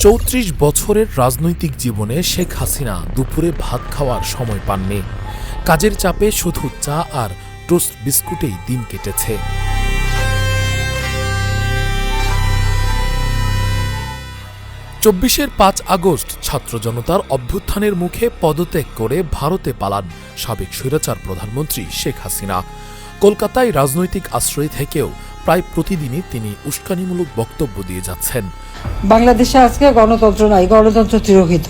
চৌত্রিশ বছরের রাজনৈতিক জীবনে শেখ হাসিনা দুপুরে ভাত খাওয়ার সময় পাননি। কাজের চাপে শুধু চা আর টোস্ট বিস্কুটেই দিন কেটেছে। চব্বিশের পাঁচ আগস্ট ছাত্র জনতার অভ্যুত্থানের মুখে পদত্যাগ করে ভারতে পালান সাবেক স্বৈরাচার প্রধানমন্ত্রী শেখ হাসিনা। কলকাতায় রাজনৈতিক আশ্রয় থেকেও প্রায় প্রতিদিনই তিনি উস্কানিমূলক বক্তব্য দিয়ে যাচ্ছেন। বাংলাদেশে আজকে গণতন্ত্র নাই গণতন্ত্র তিরোহিত।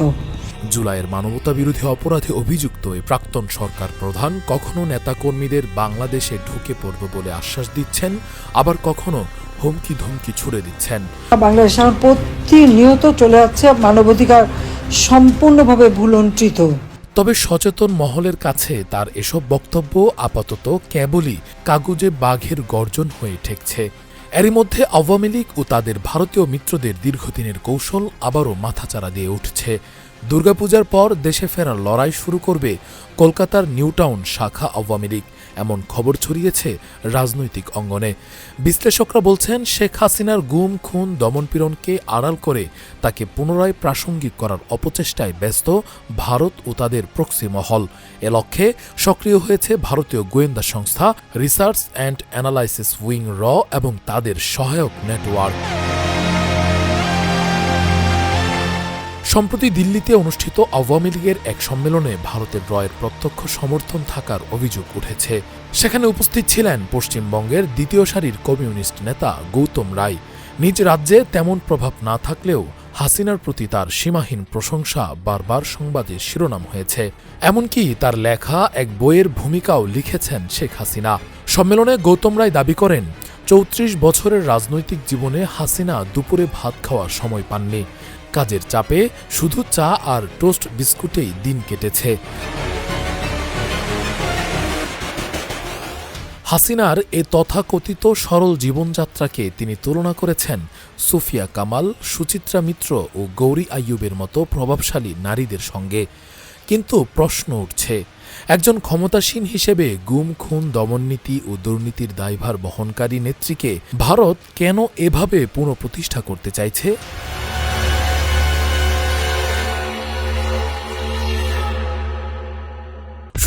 জুলাইয়ের মানবতা বিরোধী অপরাধে অভিযুক্ত এই প্রাক্তন সরকার প্রধান কখনো নেতাকর্মীদের বাংলাদেশে ঢুকে পড়বে বলে আশ্বাস দিচ্ছেন আবার কখনো হুমকি ধমকি ছুড়ে দিচ্ছেন। বাংলাদেশ প্রতিনিয়ত চলে যাচ্ছে মানবাধিকার সম্পূর্ণভাবে ভুলন্টিত তবে সচেতন মহলের কাছে তার এসব বক্তব্য আপাতত কেবলই কাগুজে বাঘের গর্জন হয়ে ঠেকছে। এরই মধ্যে আওয়ামী লীগ ও তাদের ভারতীয় মিত্রদের দীর্ঘদিনের কৌশল আবারও মাথাচাড়া দিয়ে উঠছে। দুর্গাপূজার পর দেশে ফেরার লড়াই শুরু করবে কলকাতার নিউটাউন শাখা আওয়ামী লীগ। এমন খবর ছড়িয়েছে রাজনৈতিক অঙ্গনে। বিশ্লেষকরা বলছেন, শেখ হাসিনার গুম, খুন দমনপীড়নকে আড়াল করে তাকে পুনরায় প্রাসঙ্গিক করার অপচেষ্টায় ব্যস্ত ভারত ও তাদের প্রক্সি মহল। এ লক্ষ্যে সক্রিয় হয়েছে ভারতীয় গোয়েন্দা সংস্থা রিসার্চ অ্যান্ড অ্যানালাইসিস উইং র এবং তাদের সহায়ক নেটওয়ার্ক। সম্প্রতি দিল্লিতে অনুষ্ঠিত আওয়ামী লীগের এক সম্মেলনে ভারতের রয়ের প্রত্যক্ষ সমর্থন থাকার অভিযোগ উঠেছে। সেখানে উপস্থিত ছিলেন পশ্চিমবঙ্গের দ্বিতীয় সারির কমিউনিস্ট নেতা গৌতম রায়। নিজ রাজ্যে তেমন প্রভাব না থাকলেও হাসিনার প্রতি তার সীমাহীন প্রশংসা বারবার সংবাদে শিরোনাম হয়েছে। এমনকি তার লেখা এক বইয়ের ভূমিকাও লিখেছেন শেখ হাসিনা। সম্মেলনে গৌতম রায় দাবি করেন, চৌত্রিশ বছরের রাজনৈতিক জীবনে হাসিনা দুপুরে ভাত খাওয়ার সময় পাননি। কাজের চাপে শুধু চা আর টোস্ট বিস্কুটেই দিন কেটেছে। হাসিনার এ তথাকথিত সরল জীবনযাত্রাকে তিনি তুলনা করেছেন সুফিয়া কামাল, সুচিত্রা মিত্র ও গৌরী আইয়ুবের মতো প্রভাবশালী নারীদের সঙ্গে। কিন্তু প্রশ্ন উঠছে, একজন ক্ষমতাসীন হিসেবে গুম, খুন, দমননীতি ও দুর্নীতির দায়ভার বহনকারী নেত্রীকে ভারত কেন এভাবে পুনঃপ্রতিষ্ঠা করতে চাইছে?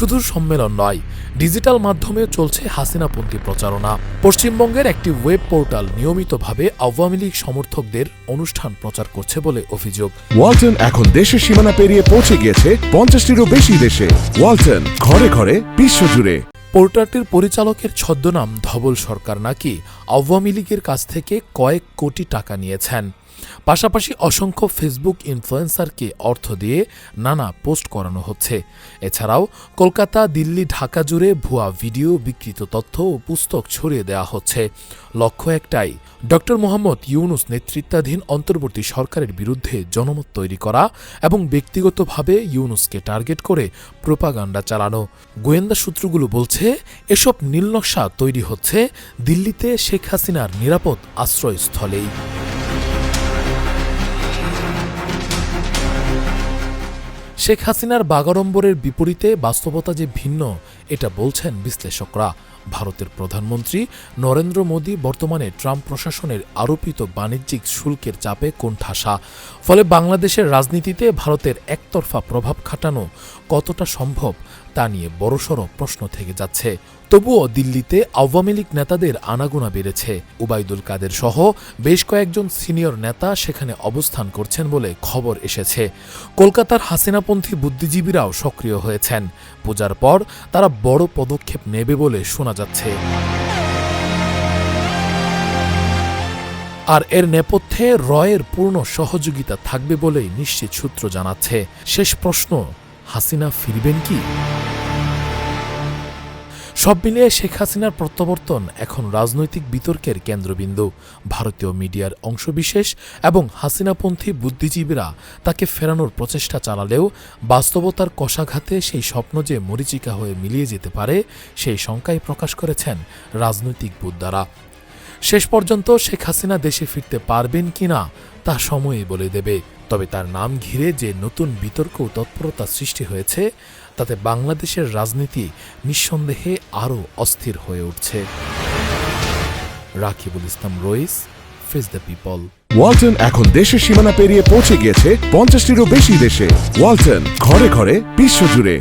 শুধু সম্মেলন নয় ডিজিটাল মাধ্যমে চলছে হাসিনাপন্থী প্রচারণা। পশ্চিমবঙ্গের একটি ওয়েব পোর্টাল নিয়মিতভাবে আওয়ামী লীগ সমর্থকদের অনুষ্ঠান প্রচার করছে বলে অভিযোগ। ওয়ালটন এখন দেশের সীমানা পেরিয়ে পৌঁছে গিয়েছে পঞ্চাশটিরও বেশি দেশে। ওয়ালটন ঘরে ঘরে বিশ্বজুড়ে পোর্টালটির পরিচালকের ছদ্মনাম ধবল সরকার নাকি আওয়ামী লীগের কাছ থেকে কয়েক কোটি টাকা নিয়েছেন। পাশাপাশি অসংখ্য ফেসবুক ইনফ্লুয়েন্সারকে অর্থ দিয়ে নানা পোস্ট করানো হচ্ছে। এছাড়াও কলকাতা, দিল্লি, ঢাকা জুড়ে ভুয়া ভিডিও, বিকৃত তথ্য ও পুস্তক ছড়িয়ে দেওয়া হচ্ছে। লক্ষ্য একটাই, ডক্টর মোহাম্মদ ইউনুস নেতৃত্বাধীন অন্তর্বর্তী সরকারের বিরুদ্ধে জনমত তৈরি করা এবং ব্যক্তিগতভাবে ইউনুসকে টার্গেট করে প্রোপাগান্ডা চালানো। গোয়েন্দা সূত্রগুলো বলছে, এসব নীলনকশা তৈরি হচ্ছে দিল্লিতে শেখ হাসিনার নিরাপদ আশ্রয়স্থলেই। শেখ হাসিনার বাগাড়ম্বরের বিপরীতে বাস্তবতা যে ভিন্ন এটা বলছেন বিশ্লেষকরা। ভারতের প্রধানমন্ত্রী নরেন্দ্র মোদী বর্তমানে ট্রাম্প প্রশাসনের আরোপিত বাণিজ্যিক শুল্কের চাপে কোণঠাসা। ফলে বাংলাদেশের রাজনীতিতে ভারতের একতরফা প্রভাব খাটানো কতটা সম্ভব, তা নিয়ে বড়সড় প্রশ্ন থেকে যাচ্ছে। তবুও দিল্লিতে আওয়ামী লীগ নেতাদের আনাগোনা বেড়েছে। উবাইদুল কাদের সহ বেশ কয়েকজন সিনিয়র নেতা সেখানে অবস্থান করছেন বলে খবর এসেছে। কলকাতার হাসিনাপন্থী বুদ্ধিজীবীরাও সক্রিয় হয়েছেন। পূজার পর তারা বড় পদক্ষেপ নেবে বলে শোনা যাচ্ছে। আর এর নেপথ্যে রয়ের পূর্ণ সহযোগিতা থাকবে বলেই নিশ্চিত সূত্র জানাচ্ছে। শেষ প্রশ্ন, হাসিনা ফিরবেন কি? সব মিলিয়ে শেখ হাসিনার প্রত্যাবর্তন এখন রাজনৈতিক বিতর্কের কেন্দ্রবিন্দু। ভারতীয় মিডিয়ার অংশবিশেষ এবং হাসিনাপন্থী বুদ্ধিজীবীরা তাকে ফেরানোর প্রচেষ্টা চালালেও বাস্তবতার কষাঘাতে সেই স্বপ্ন যে মরিচিকা হয়ে মিলিয়ে যেতে পারে, সেই শঙ্কায় প্রকাশ করেছেন রাজনৈতিক বুদ্ধারা। শেষ পর্যন্ত শেখ হাসিনা দেশে ফিরতে পারবেন কিনা তা সময়ই বলে দেবে। তবে তার নাম ঘিরে যে নতুন বিতর্ক ও তৎপরতা সৃষ্টি হয়েছে, তাতে বাংলাদেশের রাজনীতি নিঃসন্দেহে আরও অস্থির হয়ে উঠছে। Rakibul Islam Rais, face the people. Walton এখন দেশের সীমানা পেরিয়ে পৌঁছে গিয়েছে পঞ্চাশটিরও বেশি দেশে। ওয়ালটন ঘরে ঘরে বিশ্বজুড়ে।